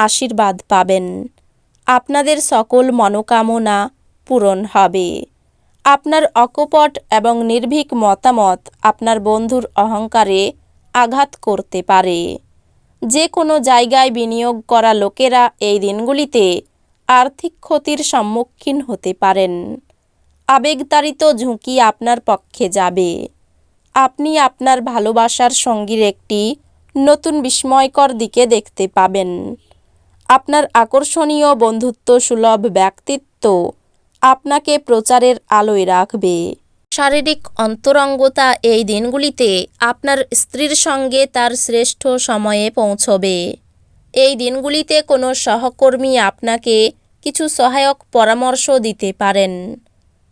আশীর্বাদ পাবেন। আপনাদের সকল মনোকামনা পূরণ হবে। আপনার অকপট এবং নির্ভীক মতামত আপনার বন্ধুর অহংকারে আঘাত করতে পারে। যে কোনো জায়গায় বিনিয়োগ করা লোকেরা এই দিনগুলিতে আর্থিক ক্ষতির সম্মুখীন হতে পারেন। আবেগতাড়িত ঝুঁকি আপনার পক্ষে যাবে। আপনি আপনার ভালোবাসার সঙ্গীর একটি নতুন বিস্ময়কর দিকে দেখতে পাবেন। আপনার আকর্ষণীয় বন্ধুত্ব সুলভ ব্যক্তিত্ব আপনাকে প্রচারের আলোয় রাখবে। শারীরিক অন্তরঙ্গতা এই দিনগুলিতে আপনার স্ত্রীর সঙ্গে তার শ্রেষ্ঠ সময়ে পৌঁছবে। এই দিনগুলিতে কোনো সহকর্মী আপনাকে কিছু সহায়ক পরামর্শ দিতে পারেন,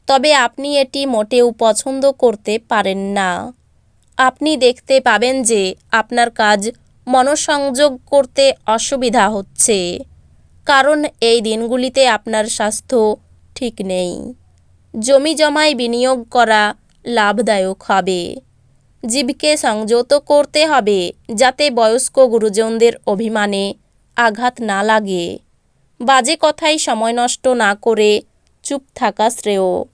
তবে আপনি এটি মোটেও পছন্দ করতে পারেন না। আপনি দেখতে পাবেন যে আপনার কাজ মনসংযোগ করতে অসুবিধা হচ্ছে। কারণ এই দিনগুলিতে আপনার স্বাস্থ্য ঠিক নেই। জমি জমায় বিনিয়োগ করা লাভদায়ক হবে। জীবকে সংযত করতে হবে যাতে বয়স্ক গুরুজনদের অভিমানে আঘাত না লাগে। বাজে কথায় সময় নষ্ট না করে চুপ থাকা শ্রেয়।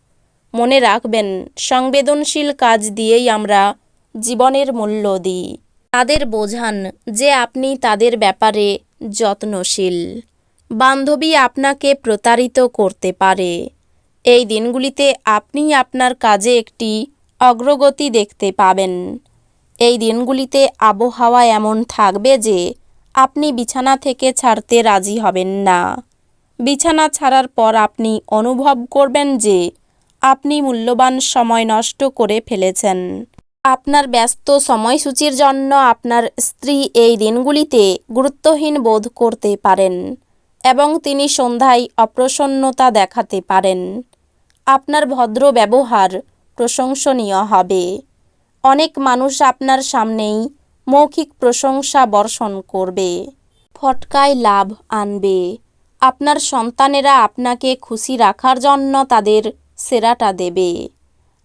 মনে রাখবেন, সংবেদনশীল কাজ দিয়েই আমরা জীবনের মূল্য দিই। তাদের বোঝান যে আপনি তাদের ব্যাপারে যত্নশীল। বান্ধবী আপনাকে প্রতারিত করতে পারে। এই দিনগুলিতে আপনি আপনার কাজে একটি অগ্রগতি দেখতে পাবেন। এই দিনগুলিতে আবহাওয়া এমন থাকবে যে আপনি বিছানা থেকে ছাড়তে রাজি হবেন না। বিছানা ছাড়ার পর আপনি অনুভব করবেন যে আপনি মূল্যবান সময় নষ্ট করে ফেলেছেন। আপনার ব্যস্ত সময়সূচির জন্য আপনার স্ত্রী এই দিনগুলিতে গুরুত্বহীন বোধ করতে পারেন এবং তিনি সন্ধ্যায় অপ্রসন্নতা দেখাতে পারেন। আপনার ভদ্র ব্যবহার প্রশংসনীয় হবে। অনেক মানুষ আপনার সামনেই মৌখিক প্রশংসা বর্ষণ করবে। ফটকায় লাভ আনবে। আপনার সন্তানেরা আপনাকে খুশি রাখার জন্য তাদের সেরাটা দেবে।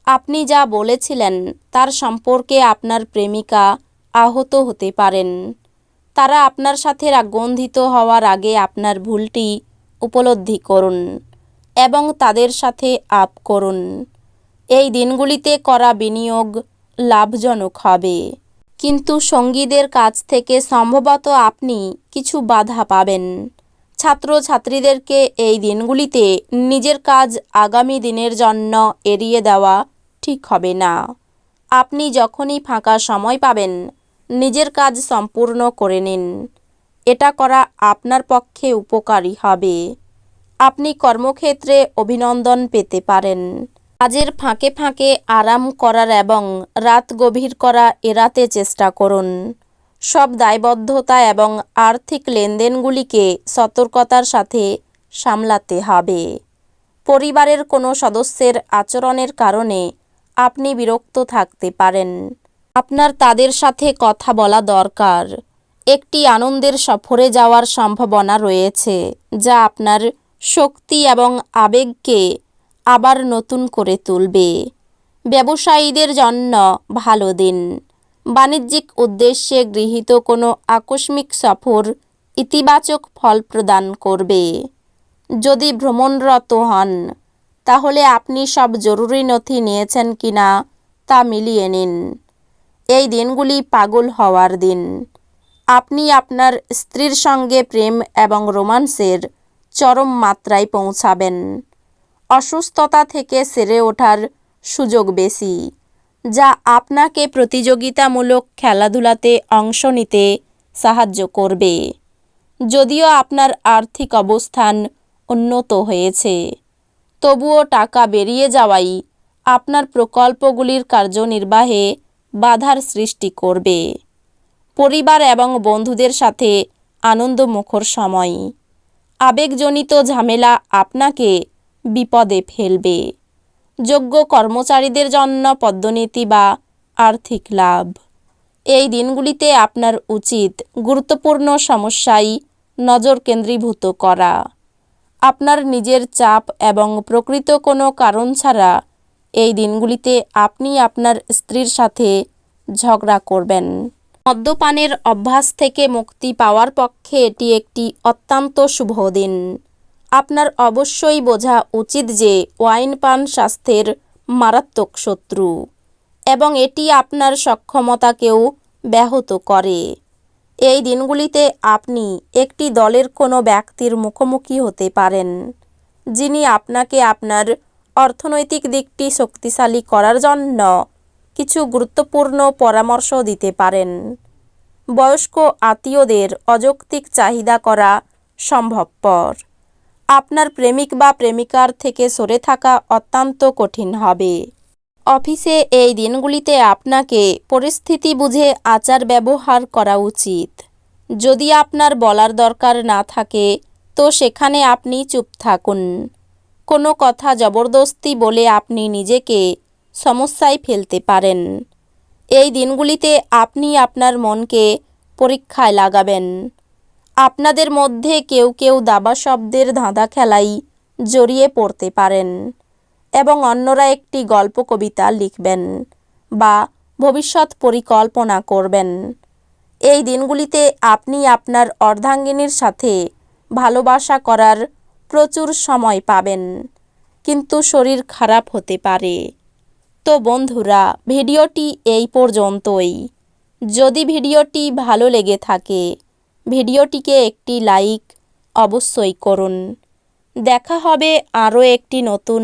আপনি যা বলেছিলেন, তার সম্পর্কে আপনার প্রেমিকা আহত হতে পারেন। তারা আপনার সাথে রাগন্ধিত হওয়ার আগে আপনার ভুলটি উপলব্ধি করুন এবং তাদের সাথে আপ করুন। এই দিনগুলিতে করা বিনিয়োগ লাভজনক হবে। কিন্তু সঙ্গীদের কাছ থেকে সম্ভবত আপনি কিছু বাধা পাবেন। ছাত্রছাত্রীদেরকে এই দিনগুলিতে নিজের কাজ আগামী দিনের জন্য এড়িয়ে দেওয়া ঠিক হবে না। আপনি যখনই ফাঁকা সময় পাবেন, নিজের কাজ সম্পূর্ণ করে নিন। এটা করা আপনার পক্ষে উপকারী হবে। আপনি কর্মক্ষেত্রে অভিনন্দন পেতে পারেন। কাজের ফাঁকে ফাঁকে আরাম করার এবং রাত গভীর করা এড়াতে চেষ্টা করুন। সব দায়বদ্ধতা এবং আর্থিক লেনদেনগুলিকে সতর্কতার সাথে সামলাতে হবে। পরিবারের কোনো সদস্যের আচরণের কারণে আপনি বিরক্ত থাকতে পারেন। আপনার তাদের সাথে কথা বলা দরকার। একটি আনন্দের সফরে যাওয়ার সম্ভাবনা রয়েছে, যা আপনার শক্তি এবং আবেগকে আবার নতুন করে তুলবে। ব্যবসায়ীদের জন্য ভালো দিন। বাণিজ্যিক উদ্দেশ্যে গৃহীত কোনো আকস্মিক সফর ইতিবাচক ফল প্রদান করবে। যদি ভ্রমণরত হন তাহলে আপনি সব জরুরি নথি নিয়েছেন কিনা তা মিলিয়ে নিন। এই দিনগুলি পাগল হওয়ার দিন। আপনি আপনার স্ত্রীর সঙ্গে প্রেম এবং রোমান্সের চরম মাত্রায় পৌঁছাবেন। অসুস্থতা থেকে সেরে ওঠার সুযোগ বেশি, যা আপনাকে প্রতিযোগিতামূলক খেলাধুলাতে অংশ নিতে সাহায্য করবে। যদিও আপনার আর্থিক অবস্থান উন্নত হয়েছে। তবুও টাকা বেরিয়ে যাওয়াই আপনার প্রকল্পগুলির কার্যনির্বাহে বাধার সৃষ্টি করবে। পরিবার এবং বন্ধুদের সাথে আনন্দমুখর সময়। আবেগজনিত ঝামেলা আপনাকে বিপদে ফেলবে। যোগ্য কর্মচারীদের জন্য পদ্মনীতি বা আর্থিক লাভ। এই দিনগুলিতে আপনার উচিত গুরুত্বপূর্ণ সমস্যায় নজর কেন্দ্রীভূত করা। আপনার নিজের চাপ এবং প্রকৃত কোনো কারণ ছাড়া এই দিনগুলিতে আপনি আপনার স্ত্রীর সাথে ঝগড়া করবেন। মদ্যপানের অভ্যাস থেকে মুক্তি পাওয়ার পক্ষে এটি একটি অত্যন্ত শুভ দিন। আপনার অবশ্যই বোঝা উচিত যে ওয়াইন পান স্বাস্থ্যের মারাত্মক শত্রু এবং এটি আপনার সক্ষমতাকেও ব্যাহত করে। এই দিনগুলিতে আপনি একটি দলের কোনো ব্যক্তির মুখোমুখি হতে পারেন, যিনি আপনাকে আপনার অর্থনৈতিক দিকটি শক্তিশালী করার জন্য কিছু গুরুত্বপূর্ণ পরামর্শ দিতে পারেন। বয়স্ক আত্মীয়দের অযৌক্তিক চাহিদা করা সম্ভবপর। আপনার প্রেমিক বা প্রেমিকার থেকে সরে থাকা অত্যন্ত কঠিন হবে। অফিসে এই দিনগুলিতে আপনাকে পরিস্থিতি বুঝে আচার ব্যবহার করা উচিত। যদি আপনার বলার দরকার না থাকে, তো সেখানে আপনি চুপ থাকুন। কোনো কথা জবরদস্তি বলে আপনি নিজেকে সমস্যায় ফেলতে পারেন। এই দিনগুলিতে আপনি আপনার মনকে পরীক্ষায় লাগাবেন। আপনাদের মধ্যে কেউ কেউ দাবা শব্দের ধাঁধা খেলাই জড়িয়ে পড়তে পারেন। এবং অন্যরা একটি গল্প কবিতা লিখবেন বা ভবিষ্যৎ পরিকল্পনা করবেন। এই দিনগুলিতে আপনি আপনার অর্ধাঙ্গিনীর সাথে ভালোবাসা করার প্রচুর সময় পাবেন, কিন্তু শরীর খারাপ হতে পারে। তো বন্ধুরা, ভিডিওটি এই পর্যন্তই। যদি ভিডিওটি ভালো লেগে থাকে, ভিডিওটিকে একটি লাইক অবশ্যই করুন। দেখা হবে আরও একটি নতুন